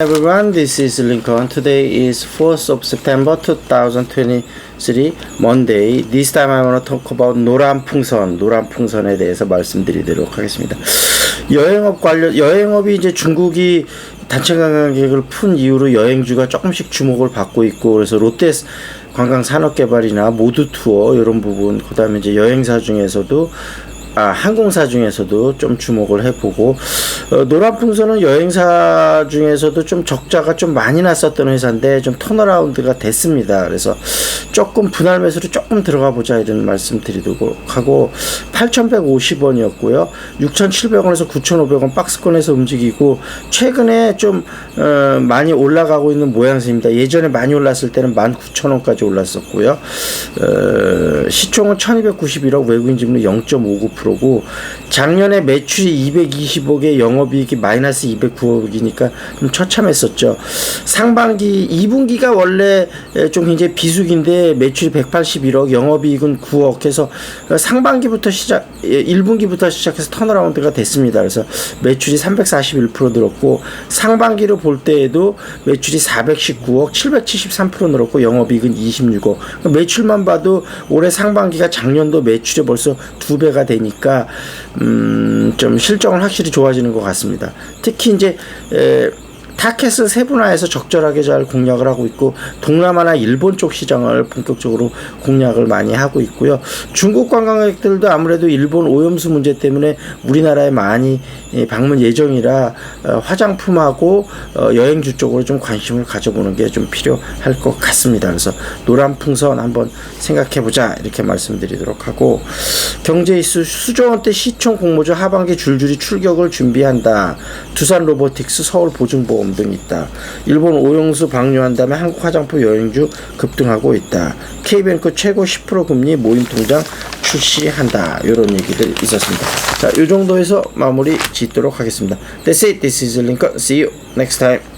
everyone, this is Lincoln. Today is 4th of September 2023, Monday. This time I want to talk about 노란 풍선, 노란 풍선에 대해서 말씀드리도록 하겠습니다. 여행업 관련, 여행업이 이제 중국이 단체 관광객을 푼 이후로 여행주가 조금씩 주목을 받고 있고, 그래서 롯데 관광 산업개발이나 모두 투어 이런 부분, 그 다음에 이제 여행사 중에서도 아, 항공사 중에서도 좀 주목을 해보고 어, 노란풍선은 여행사 중에서도 좀 적자가 좀 많이 났었던 회사인데 좀 턴어라운드가 됐습니다. 그래서 조금 분할 매수로 조금 들어가 보자 이런 말씀 드리도록 하고 8,150원이었고요. 6,700원에서 9,500원 박스권에서 움직이고 최근에 좀 어, 많이 올라가고 있는 모양새입니다. 예전에 많이 올랐을 때는 19,000원까지 올랐었고요. 어, 시총은 1,291억 외국인 지분은 0.59%고 작년에 매출이 220억에 영업이익이 마이너스 209억이니까 좀 처참했었죠. 상반기 2분기가 원래 좀 굉장히 비수기인데 매출이 181억, 영업이익은 9억 해서 상반기부터 시작 1분기부터 시작해서 턴어라운드가 됐습니다. 그래서 매출이 341% 늘었고 상반기로 볼 때에도 매출이 419억, 773% 늘었고 영업이익은 26억. 매출만 봐도 올해 상반기가 작년도 매출이 벌써 두 배가 되니까 음, 좀 실적은 확실히 좋아지는 것 같습니다. 특히 이제 에, 타켓을 세분화해서 적절하게 잘 공략을 하고 있고 동남아나 일본 쪽 시장을 본격적으로 공략을 많이 하고 있고요. 중국 관광객들도 아무래도 일본 오염수 문제 때문에 우리나라에 많이 예, 방문 예정이라 어, 화장품하고 어, 여행주 쪽으로 좀 관심을 가져보는 게 좀 필요할 것 같습니다. 그래서 노란 풍선 한번 생각해 보자 이렇게 말씀드리도록 하고 경제 이슈 수조원 때 시총 공모주 하반기 줄줄이 출격을 준비한다. 두산 로보틱스 서울 보증보험 등 있다. 일본 오용수 방류한 다음에 한국 화장품 여행주 급등하고 있다. K뱅크 최고 10% 금리 모임 통장 출시한다. 이런 얘기들 있었습니다. 자, 이 정도에서 마무리 짓도록 하겠습니다. That's it. This is Lincoln. See you next time.